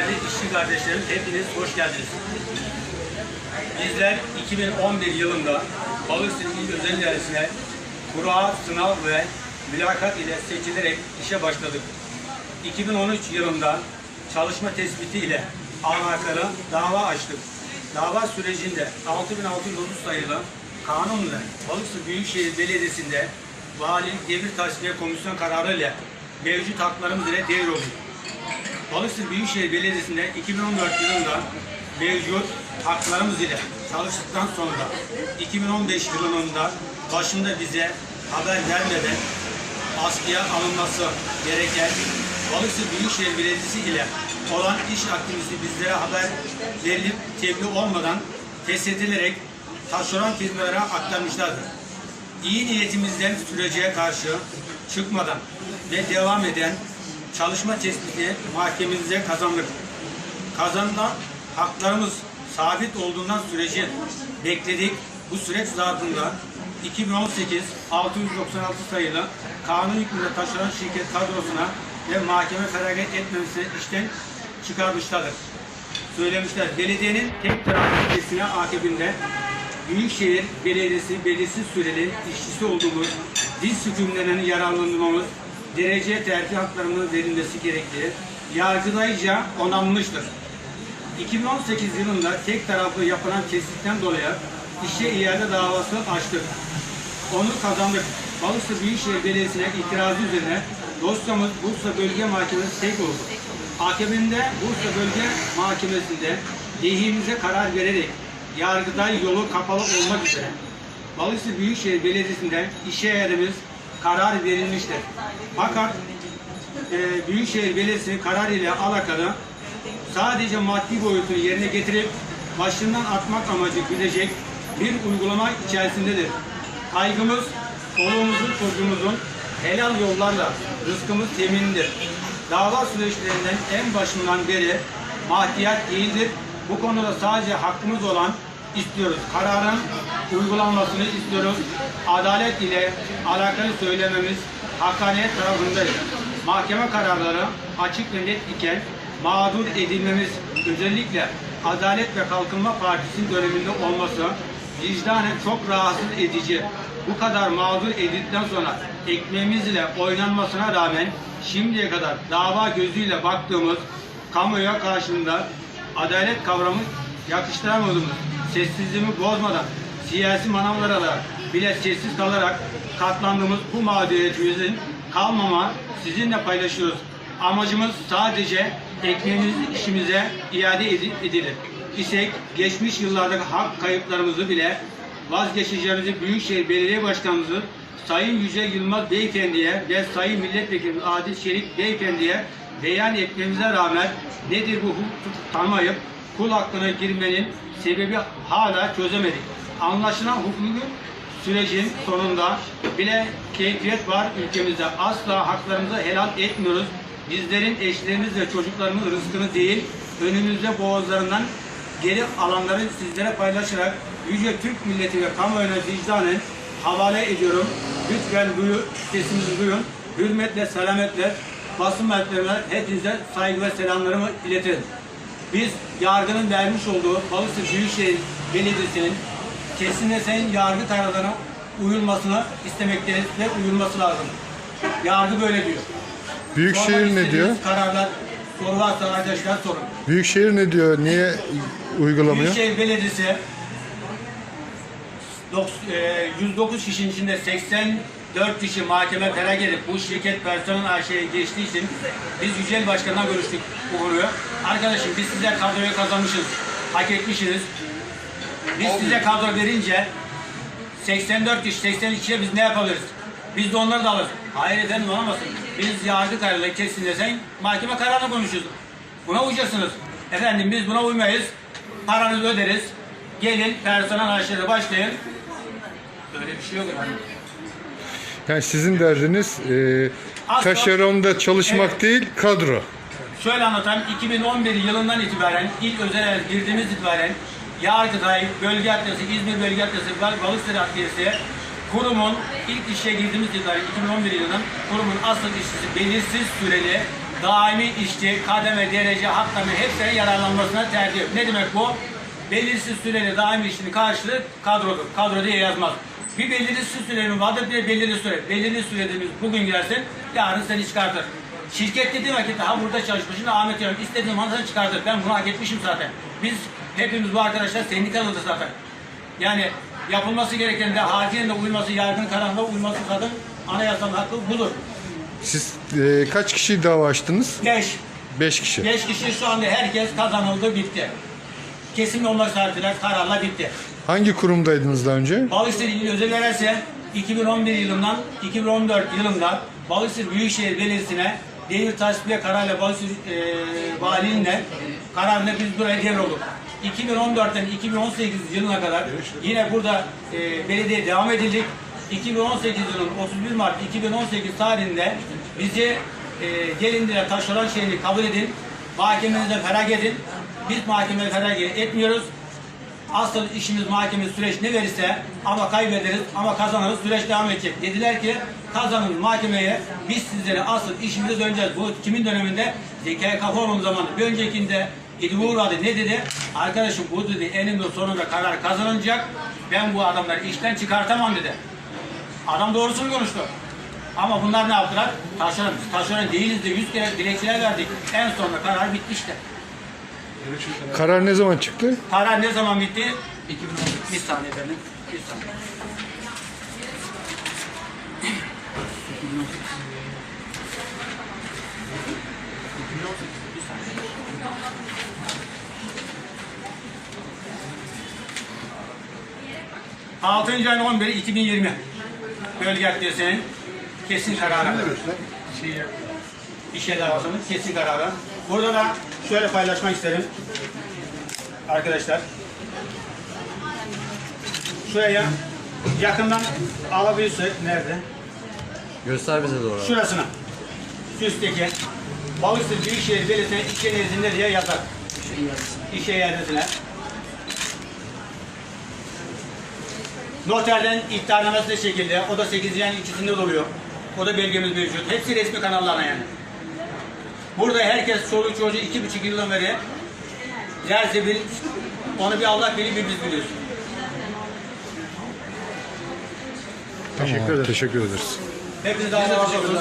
Değerli işçi kardeşlerim hepiniz hoş geldiniz. Bizler 2011 yılında Balıkesir İl Özel İdaresi'ne kura, sınav ve mülakat ile seçilerek işe başladık. 2013 yılında çalışma tespiti ile alakalı dava açtık. Dava sürecinde 6630 sayılı kanunla Balıkesir Büyükşehir Belediyesi'nde Vali Devir Tasfiye Komisyon kararı ile mevcut haklarımız ile devroldu. Balıkesir Büyükşehir Belediyesi'nde 2014 yılında mevcut haklarımız ile çalıştıktan sonra 2015 yılında başında bize haber vermeden askıya alınması gereken Balıkesir Büyükşehir Belediyesi ile olan iş aktivisi bizlere haber verilip tebliğ olmadan feshedilerek taşeron firmalara aktarmışlardır. İyi niyetimizden sürece karşı çıkmadan ve devam eden çalışma tespiti mahkememize kazandık. Kazanılan haklarımız sabit olduğundan süreci bekledik. Bu süreç zarfında 2018 696 sayılı kanun hükmünde taşınan şirket kadrosuna ve mahkeme feragat etmemesi işten çıkarmışlardır. Söylemişler. Belediyenin tek taraflı kesine akibinde Büyükşehir Belediyesi belirsiz süreli işçisi olduğumuz, biz hükümlerinin yararlanmamız, derece terfi haklarının verilmesi gerektiği yargılayıcı onanmıştır. 2018 yılında tek taraflı yapılan kesitten dolayı işe iade davası açtık. Onu kazandık. Balıkesir Büyükşehir Belediyesi'ne itirazı üzerine dosyamız Bursa Bölge Mahkemesi sevk oldu. Akabinde Bursa Bölge Mahkemesi'nde lehimize karar vererek Yargıtay yolu kapalı olmak üzere Balıkesir Büyükşehir Belediyesi'nden işe yerimiz karar verilmiştir. Fakat e, Büyükşehir Belediyesi'nin kararı ile alakalı sadece maddi boyutunu yerine getirip başından atmak amacı güdecek bir uygulama içerisindedir. Kaygımız çoluğumuzun çocuğumuzun helal yollarla rızkımız teminindir. Dava süreçlerinden en başından beri maddiyat değildir. Bu konuda sadece hakkımız olan istiyoruz. Kararın uygulanmasını istiyoruz. Adalet ile alakalı söylememiz hakaret tarafındayız. Mahkeme kararları açık ve net iken mağdur edilmemiz özellikle Adalet ve Kalkınma Partisi'nin döneminde olması vicdanen çok rahatsız edici. Bu kadar mağdur edildikten sonra ekmeğimizle oynanmasına rağmen şimdiye kadar dava gözüyle baktığımız kamuya karşında adalet kavramı yakıştıramadığımız, sessizliğimi bozmadan siyasi manavlara bile sessiz kalarak katlandığımız bu mağduriyetimizin kalmama sizinle paylaşıyoruz. Amacımız sadece ekmeğimiz işimize iade edi- edilir. İsek geçmiş yıllardaki hak kayıplarımızı bile vazgeçeceğimizi Büyükşehir Belediye Başkanımızı Sayın Yücel Yılmaz Beyefendi'ye ve Sayın Milletvekili Adil Şerif Beyefendi'ye beyan etmemize rağmen nedir bu hukuk tanımayıp kul hakkına girmenin sebebi hala çözemedik. Anlaşılan hukuki sürecin sonunda bile keyfiyet var ülkemizde. Asla haklarımızı helal etmiyoruz. Bizlerin eşlerimiz ve çocuklarımızın rızkını değil, önümüzde boğazlarından geri alanları sizlere paylaşarak Yüce Türk milleti ve kamuoyuna vicdanen havale ediyorum. Lütfen duyu, sesimizi duyun. Hürmetle, selametle, basın mensuplarına hepinize saygı ve selamlarımı iletirim. Biz yargının vermiş olduğu Balıkesir Büyükşehir Belediyesi'nin kesinlikle yargı kararlarına uyulmasını istemekteyiz ve uyulması lazım. Yargı böyle diyor. Büyükşehir ne diyor? Kararlar, soru varsa arkadaşlar sorun. Büyükşehir ne diyor? Niye uygulamıyor? Büyükşehir Belediyesi dok- e, 109 kişinin içinde 84 kişi mahkeme karar gelip bu şirket personel AŞ'ye geçtiği için biz Yücel Başkan'la görüştük bu konuyu. Arkadaşım biz size kadroyu kazanmışız, hak etmişsiniz. Biz size kadro verince 84 kişi, 82 kişiye biz ne yapabiliriz? Biz de onları da alırız. Hayır efendim olamazsın. Biz yargı kararıyla kesin desen mahkeme kararını konuşuyoruz. Buna uyacaksınız. Efendim biz buna uymayız. Paranızı öderiz. Gelin personel aşırı başlayın. Öyle bir şey yok efendim. Yani sizin derdiniz e, taşeronda çalışmak Evet. değil, kadro. Şöyle anlatayım. 2011 yılından itibaren ilk özel hayat girdiğimiz itibaren Yargıtay, Bölge Adliyesi, İzmir Bölge Adliyesi, Bal- Balıkesir Adliyesi kurumun ilk işe girdiğimiz itibaren 2011 yılının kurumun asıl işçisi belirsiz süreli daimi işçi, kademe, derece, hakkame hepsinin yararlanmasına tercih. Ne demek bu? Belirsiz süreli daimi işçinin karşılığı kadrodur. Kadro diye yazmaz. Bir belirsiz sürenin vardır, bir belirli süre. Belirli süre dediğimiz bugün gelsin, yarın seni çıkartır. Şirket dediği vakit ha burada çalışmışsın, Ahmet Yanım istediğim zaman seni çıkartır. Ben bunu hak etmişim zaten. Biz hepimiz bu arkadaşlar sendikalıdır zaten. Yani yapılması gereken de hakimin de uyması, yargının kararına uyması kadın anayasanın hakkı budur. Siz e, kaç kişi dava açtınız? 5. 5 kişi. 5 kişi şu anda herkes kazanıldı bitti. Kesin olmak şartıyla kararla bitti. Hangi kurumdaydınız daha önce? Balıkesir İl Özel Erese 2011 yılından 2014 yılında Balıkesir Büyükşehir Belediyesi'ne devir tasfiye kararıyla Balıkesir e, valiliğinde kararla biz buraya devrolduk. 2014'ten 2018 yılına kadar yine burada e, belediye devam edildik. 2018 yılının 31 Mart 2018 tarihinde bizi e, gelindire taşeron şeyini kabul edin. Mahkemenize ferag edin. Biz mahkemeye ferag etmiyoruz. Asıl işimiz mahkeme süreç ne verirse ama kaybederiz ama kazanırız süreç devam edecek. Dediler ki kazanın mahkemeye biz sizlere asıl işimize döneceğiz. Bu kimin döneminde? Zekai Kafaoğlu'nun zamanı. Bir öncekinde İdil uğradı ne dedi? Arkadaşım bu dedi eninde sonunda karar kazanılacak. Ben bu adamları işten çıkartamam dedi. Adam doğrusunu konuştu. Ama bunlar ne yaptılar? Taşeron, taşeron değiliz de 100 kere dilekçeler verdik. En sonunda karar bitti işte. Karar ne zaman çıktı? Karar ne zaman bitti? 2018. Bir saniye efendim. Bir saniye. Altıncı ayın 11'i 2020. Bölge Adliyesi'nin kesin kararı. İş yerler Bakanı'nın kesin kararı. Burada da şöyle paylaşmak isterim. Arkadaşlar. Şuraya yakından alabilirsek nerede? Göster bize doğru. Şurasına. Şu üstteki. Balıkesir Büyükşehir Belediyesi'ne işe nezdinde diye yazar. İşe iadesine. Noterden ihtarnamesi de şekilde. O da 8. ayın ikisinde doluyor. O da belgemiz mevcut. Hepsi resmi kanallarına yani. Burada herkes çoluk çocuğu iki buçuk yıldan beri derse bil, onu bir Allah bilir bir biz biliyoruz. Tamam, teşekkür ederiz. Hepinize Allah'a emanet olun.